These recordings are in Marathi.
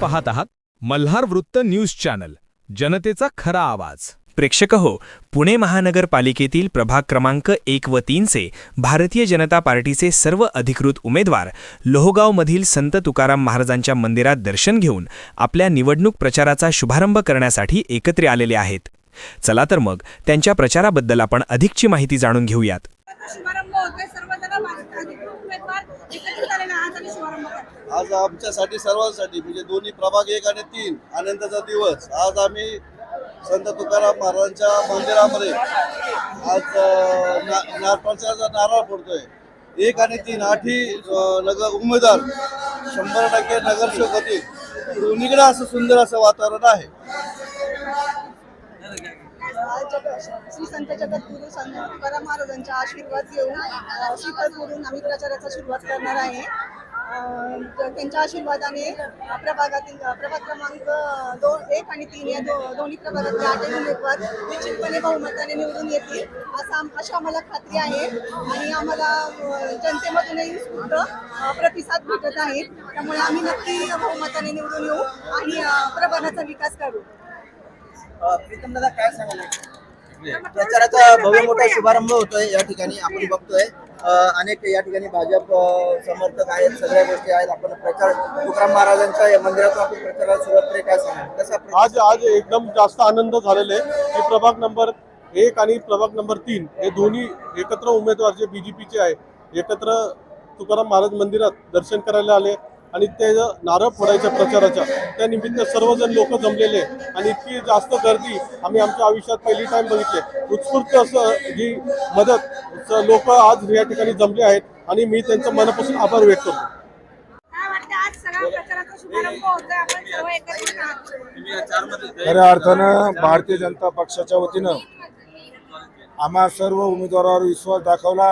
पाहत आहात मल्हार वृत्त न्यूज चॅनल जनतेचा खरा आवाज. प्रेक्षक हो पुणे महानगरपालिकेतील प्रभाग क्रमांक एक व तीनचे भारतीय जनता पार्टीचे सर्व अधिकृत उमेदवार लोहगावमधील संत तुकाराम महाराजांच्या मंदिरात दर्शन घेऊन आपल्या निवडणूक प्रचाराचा शुभारंभ करण्यासाठी एकत्र आलेले आहेत. चला तर मग त्यांच्या प्रचाराबद्दल आपण अधिकची माहिती जाणून घेऊयात. शुभारंभ होतोय सर्वजण भाजप अधिकृत उमेदवार एकत्रित आलेला आज आम्ही शुभारंभ करतो आज आमच्यासाठी सर्वांसाठी म्हणजे दोन्ही प्रभाग एक आणि तीन आनंदाचा दिवस. आज आम्ही संत तुकाराम महाराजांच्या मंदिरामध्ये आज अं, ना- ना- नारळ फोडतोय. एक आणि तीन आठही नगर उमेदवार शंभर टक्के नगरसेवक होतील दोन्हीकडे असं सुंदर असं वातावरण आहे. श्री संत जगद्गुरु संत तुकाराम महाराजांचा आशीर्वाद घेऊन श्रीपद श्रीफळ फोडून आम्ही प्रचाराचा सुरुवात करणार आहे. त्यांच्या आशीर्वादाने प्रभागातील प्रभाग क्रमांक दोन एक आणि तीन या दो दोन्ही प्रभागातले आठही उमेदवार निश्चितपणे बहुमताने निवडून येतील असं आम- अशी आम्हाला खात्री आहे. आणि आम्हाला जनतेमधूनही उत्स्फूर्त अ, प्रतिसाद भेटत आहे. त्यामुळे आम्ही नक्की बहुमताने निवडून येऊ आणि प्रभागाचा विकास करू. प्रीतम दादा काय सांगाल? प्रचाराचा भव्य मोठा शुभारंभ होतोय या ठिकाणी. आपण बघतोय. अनेक या ठिकाणी भाजप समर्थक आहेत. सगळ्या गोष्टी आहेत. आपण प्रचार तुकाराम महाराजांच्या या मंदिरातून आपण प्रचाराला सुरुवात केली काय सांगाल? कसा आज आज एकदम जास्त आनंद झालेला आहे की प्रभाग नंबर एक आणि प्रभाग नंबर तीन हे दोन्ही एकत्र उमेदवार जे बीजेपीचे आहे एकत्र तुकाराम महाराज मंदिरात दर्शन करायला आले. आणि ते नारळ फोडायच्या प्रचाराच्या त्या निमित्त सर्वजण लोक जमलेले. आणि इतकी जास्त गर्दी आम्ही आमच्या आयुष्यात पहिली टाइम बघितले उत्स्फूर्त असं जी मदत लोक आज या ठिकाणी जमले आहेत आणि मी त्यांचं मनापासून आभार व्यक्त करतो. काय वाटतं आज सगळा प्रचाराचा शुभारंभ होतोय आपण सर्व एकत्रित आहात. खऱ्या अर्थानं भारतीय जनता पक्षाच्या वतीनं आम्हा सर्व उमेदवारावर विश्वास दाखवला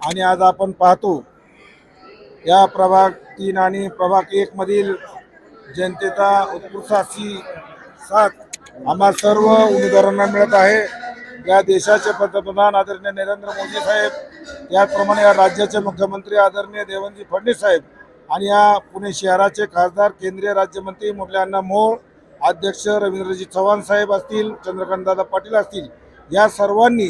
आणि आज आपण पाहतो या प्रभाग तीन आणि प्रभाग एक मधील जनतेचा उत्कृष्टाची साथ आम्हा सर्व उमेदवारांना मिळत आहे. या देशाचे पंतप्रधान आदरणीय नरेंद्र मोदी साहेब त्याचप्रमाणे या राज्याचे मुख्यमंत्री आदरणीय देवेंद्र फडणवीस साहेब आणि या पुणे शहराचे खासदार केंद्रीय राज्यमंत्री मुरली अण्णा मोहोळ अध्यक्ष रवींद्रजी चव्हाण साहेब असतील चंद्रकांतदादा पाटील असतील या सर्वांनी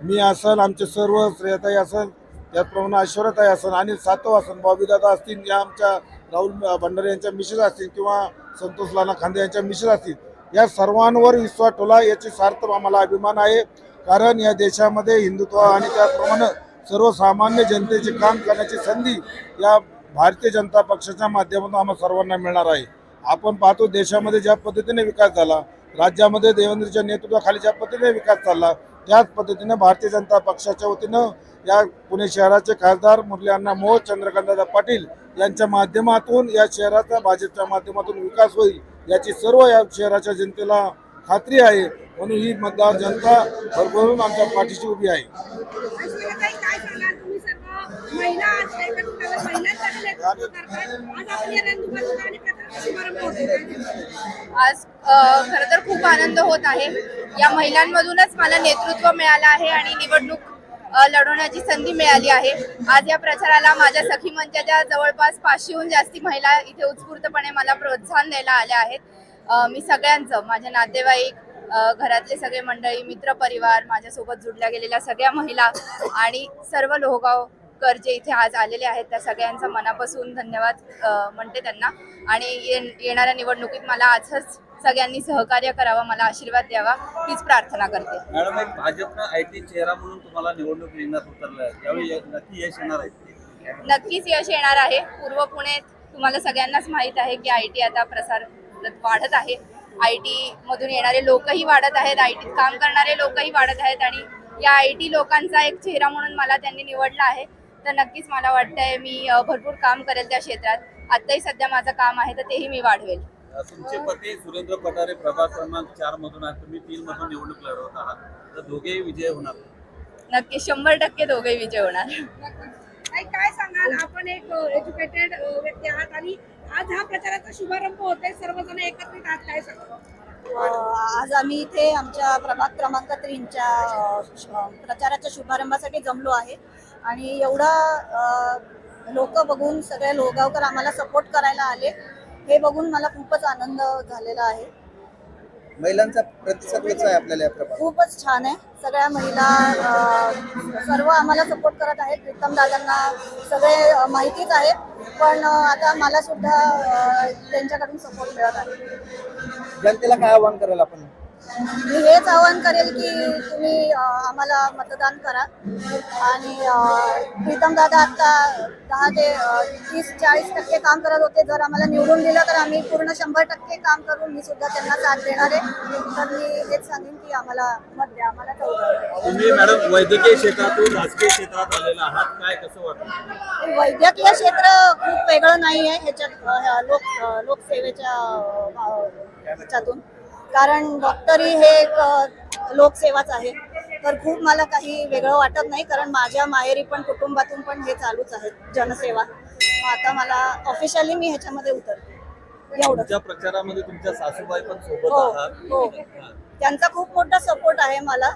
मी असल आमचे सर्व श्रेयताई असल त्याचप्रमाणे ऐश्वर्याताई असन आणि सातव असन बॉबीदादा असतील या आमच्या राहुल भंडारे यांच्या मिसेस असतील किंवा संतोष लाना खांदे यांच्या मिसेस असतील या सर्वांवर विश्वास ठेवला याची सार्थ आम्हाला अभिमान आहे. कारण या देशामध्ये हिंदुत्व आणि त्याचप्रमाणे सर्वसामान्य जनतेचे काम करण्याची संधी या भारतीय जनता पक्षाच्या माध्यमातून आम्हाला सर्वांना मिळणार आहे. आपण पाहतो देशामध्ये ज्या पद्धतीने विकास झाला राज्यामध्ये देवेंद्रच्या नेतृत्वाखाली ज्या पद्धतीने विकास चालला त्याच पद्धतीनं भारतीय जनता पक्षाच्या वतीनं या पुणे शहराचे खासदार मुरली अण्णा मोहोळ चंद्रकांतदादा पाटील यांच्या माध्यमातून या शहराचा भाजपच्या माध्यमातून विकास होईल याची सर्व या शहराच्या जनतेला खात्री आहे. म्हणून ही मतदार जनता भरभरून आमच्या पाठीशी उभी आहे. काय महिला आज खर खरं तर खूप आनंद होत आहे. या महिलांमधूनच मला नेतृत्व मिळालं आहे आणि निवडणूक लढवण्याची संधी मिळाली आहे. आज या प्रचाराला माझ्या सखी मंचाच्या जवळपास पाचशेहून जास्ती महिला इथे उत्स्फूर्तपणे मला प्रोत्साहन द्यायला आल्या आहेत. मी सगळ्यांचं माझ्या नातेवाईक घरातले सगळे मंडळी मित्रपरिवार माझ्यासोबत जुडल्या गेलेल्या सगळ्या महिला आणि सर्व लोहगाव लोहगावकर जे इथे आज आलेले आहेत त्या सगळ्यांचा मनापासून धन्यवाद म्हणते त्यांना. आणि ये- येणाऱ्या निवडणुकीत मला आजच सगळ्यांनी सहकार्य करावं मला आशीर्वाद द्यावा हीच प्रार्थना करते. मॅडम एक भाजपनं आय टी चेहरा म्हणून तुम्हाला निवडणूक रिंगणात उतरलं त्यावेळी नक्की यश येणार आहे. नक्कीच यश येणार आहे. पूर्व पुणे तुम्हाला सगळ्यांनाच माहीत आहे की आय टी आता प्रसार वाढत आहे. आय टी मधून येणारे लोकही वाढत आहेत आय टीत काम करणारे लोकही वाढत आहेत आणि या आय टी लोकांचा एक चेहरा म्हणून मला त्यांनी निवडला आहे. तर नक्कीच मला वाटतंय मी भरपूर काम करेल त्या क्षेत्रात. आत्ताही सध्या माझं काम आहे तर तेही मी वाढवेल. तुमचे पती सुरेंद्र पठारे प्रभाग क्रमांक चार मधून आहात. तुम्ही तीन मधून निवडणूक लढवत आहात. तर दोघेही विजय होणार. नक्की शंभर टक्के दोघेही विजय होणार. ताई, काय सांगाल? आपण एक एज्युकेटेड व्यक्ती आहात आणि आज हा प्रचाराचा शुभारंभ होतोय. सर्वजण एकत्रित आहात. काय सांगाल? आज आम्ही इथे आमच्या प्रभाग क्रमांक तीनच्या श- प्रचाराच्या शुभारंभासाठी जमलो आहे. आणि एवढा लोक बघून सगळे लोहगावकर आम्हाला सपोर्ट करायला आले. हे बघून मला खूपच आनंद झालेला आहे. महिलांचा प्रतिसाद कसा आहे आपल्याला खूपच छान आहे. सगळ्या महिला सर्व आम्हाला सपोर्ट करत आहेत. प्रीतम दादांना सगळे माहितीच आहे. पण आता मला सुद्धा त्यांच्याकडून सपोर्ट मिळत आहे. जनतेला काय आव्हान कराल आपण? मी हेच आवाहन करेल की तुम्ही आम्हाला मतदान करा. आणि प्रीतम दादा आता दहा ते तीस चाळीस टक्के काम करत होते. जर आम्हाला निवडून दिलं तर आम्ही पूर्ण शंभर टक्के काम करून मी सुद्धा त्यांना साथ देणार आहे. तर मी हेच सांगेन की आम्हाला मत द्या. आम्हाला तुम्ही मॅडम वैद्यकीय क्षेत्रातून राजकीय क्षेत्रात आलेला आहात. काय कसं वाटतं? वैद्यकीय क्षेत्र खूप वेगळं नाही आहे. ह्याच्यात लोक लोकसेवेच्या ह्याच्यातून. कारण डॉक्टरी हे एक लोकसेवाच आहे. तर खूप मला काही वेगळं वाटत नाही कारण माझ्या माहेरी पण कुटुंबातून पण हे चालूच आहे जनसेवा. आता मला ऑफिशियली मी ह्याच्यामध्ये उतरते तुमच्या प्रचारामध्ये तुमच्या सासूबाई पण सोबत हो आहात. हो. त्यांचा खूप मोठा सपोर्ट आहे मला.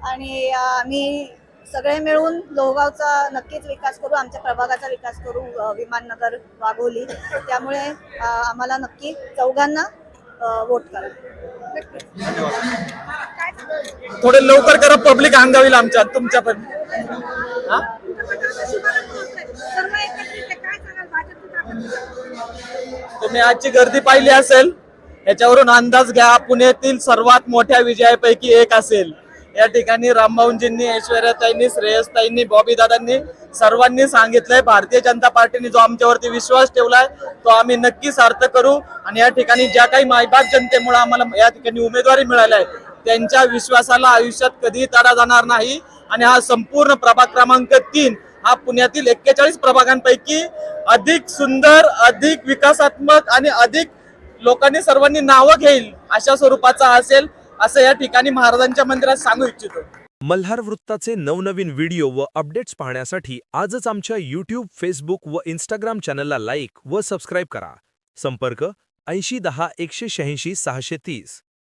आणि आम्ही सगळे मिळून लोहगावचा नक्कीच विकास करू आमच्या प्रभागाचा विकास करू अं, विमाननगर वाघोली. त्यामुळे अं, आम्हाला नक्की चौघांना वोट करा. थोडे लवकर करा पब्लिक अंगावील आमच्या तुमच्या पण. तुम्ही आजची गर्दी पाहिली असेल याच्यावरून अंदाज घ्या पुण्यातील सर्वात मोठ्या विजयापैकी एक असेल. या ठिकाणी रामभाऊंजींनी ऐश्वर्याताईंनी श्रेयसताईंनी बॉबी दादांनी सर्वांनी सांगितलंय भारतीय जनता पार्टीने जो आमच्यावरती विश्वास ठेवलाय तो आम्ही नक्की सार्थ करू. आणि या ठिकाणी ज्या काही मायबाप जनतेमुळे आम्हाला या ठिकाणी उमेदवारी मिळाली आहे त्यांच्या विश्वासाला आयुष्यात कधीही तडा जाणार नाही. आणि हा संपूर्ण प्रभाग क्रमांक तीन हा पुण्यातील एक्केचाळीस प्रभागांपैकी अधिक सुंदर अधिक विकासात्मक आणि अधिक लोकांनी सर्वांनी नावं घेईल अशा स्वरूपाचा असेल. असं या ठिकाणी महाराजांच्या मंदिरात सांगू इच्छितो. मल्हार वृत्ताचे नवनवीन व्हिडिओ व अपडेट्स पाहण्यासाठी आजच आमच्या यूट्यूब फेसबुक व इंस्टाग्राम चॅनलला लाईक व सबस्क्राईब करा. संपर्क ऐंशी दहा एकशे शहाऐंशी सहाशे तीस.